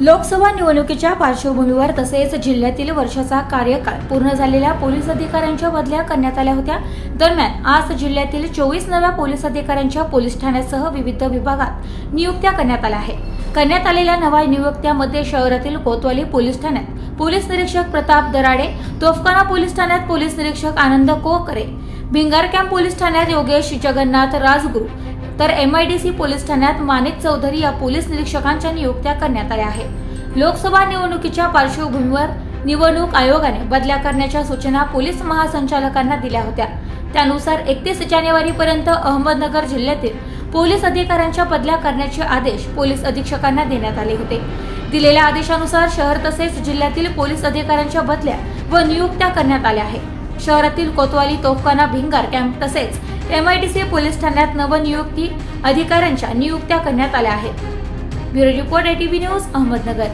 लोकसभा निवडणुकीच्या पार्श्वभूमीवर तसेच जिल्ह्यातील वर्षाचा कार्यकाळ पूर्ण झालेल्या पोलीस अधिकाऱ्यांच्या बदल्या करण्यात आल्या होत्या. दरम्यान आज जिल्ह्यातील चोवीस नव्या पोलीस अधिकाऱ्यांच्या पोलीस ठाण्यासह विविध विभागात नियुक्त्या करण्यात आल्या आहे करण्यात आलेल्या नव्या नियुक्त्यामध्ये शहरातील कोतवाली पोलीस ठाण्यात पोलीस निरीक्षक प्रताप दराडे तोफखाना पोलीस ठाण्यात पोलीस निरीक्षक आनंद कोकरे भिंगार कॅम्प पोलीस ठाण्यात योगेश जगन्नाथ राजगुरू तर M I D C police ठाण्यात माणिक चौधरी या पोलीस निरीक्षकांच्या नियुक्त्या करण्यात आल्या आहेत. लोकसभा निवडणुकीच्या पार्श्वभूमीवर निवडणूक आयोगाने बदल्या करण्याच्या सूचना पोलीस महासंचालकांना दिल्या होत्या. त्यानुसार एकतीस जानेवारीपर्यंत अहमदनगर जिल्ह्यातील पोलीस अधिकाऱ्यांच्या बदल्या करण्याचे आदेश पोलीस अधीक्षकांना देण्यात आले होते. दिलेल्या आदेशानुसार शहर तसेच जिल्ह्यातील पोलीस अधिकाऱ्यांच्या बदल्या व नियुक्त्या करण्यात आल्या आहेत. शहरातील कोतवाली तोफखाना भिंगार कॅम्प तसेच M I T C police ठाण्यात नवनियुक्ती अधिकाऱ्यांच्या नियुक्त्या करण्यात आल्या आहेत. Bureau report ATV news Ahmednagar.